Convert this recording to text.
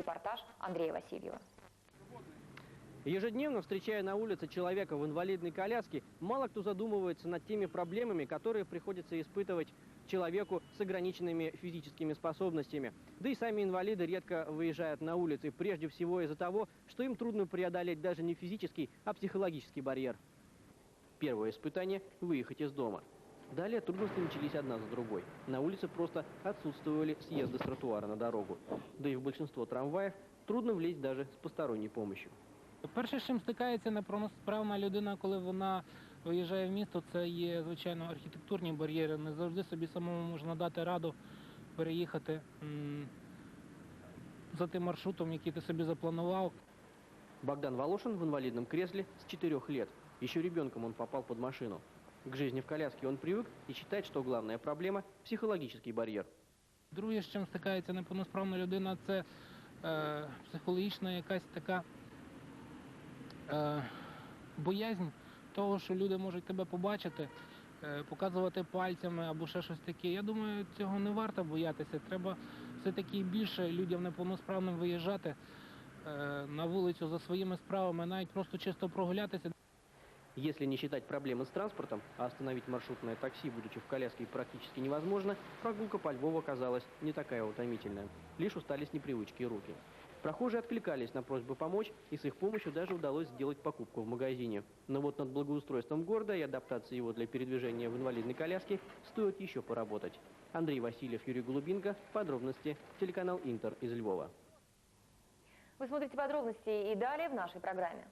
Репортаж Андрея Васильева. Ежедневно, встречая на улице человека в инвалидной коляске, мало кто задумывается над теми проблемами, которые приходится испытывать человеку с ограниченными физическими способностями. Да и сами инвалиды редко выезжают на улицы, прежде всего из-за того, что им трудно преодолеть даже не физический, а психологический барьер. Первое испытание – выехать из дома. Далее трудности начались одна за другой. На улице просто отсутствовали съезды с тротуара на дорогу. Да и в большинство трамваев трудно влезть даже с посторонней помощью. Перше, з чим стикається неправосправна людина, коли вона виїжджає в місто, це є, звичайно, архітектурні бар'єри. Не завжди собі самому можна дати раду переїхати м, за тим маршрутом, який ти собі запланував. Богдан Волошин в инвалидном кресле с 4 лет. Еще ребенком он попал под машину. К жизни в коляске он привык и считает, что главная проблема – психологический барьер. Друге, з чим стикається неповносправна людина, це е, психологічна якась така е, боязнь того, що люди можуть тебе побачити, е, показувати пальцями або ще щось таке. Я думаю, цього не варто боятися. Треба все-таки більше людям неповносправним виїжджати е, на вулицю за своїми справами, навіть просто чисто прогулятися. Если не считать проблемы с транспортом, а остановить маршрутное такси, будучи в коляске, практически невозможно, прогулка по Львову оказалась не такая утомительная. Лишь устались непривычки и руки. Прохожие откликались на просьбы помочь, и с их помощью даже удалось сделать покупку в магазине. Но вот над благоустройством города и адаптацией его для передвижения в инвалидной коляске стоит еще поработать. Андрей Васильев, Юрий Голубинка. Подробности. Телеканал Интер из Львова. Вы смотрите подробности и далее в нашей программе.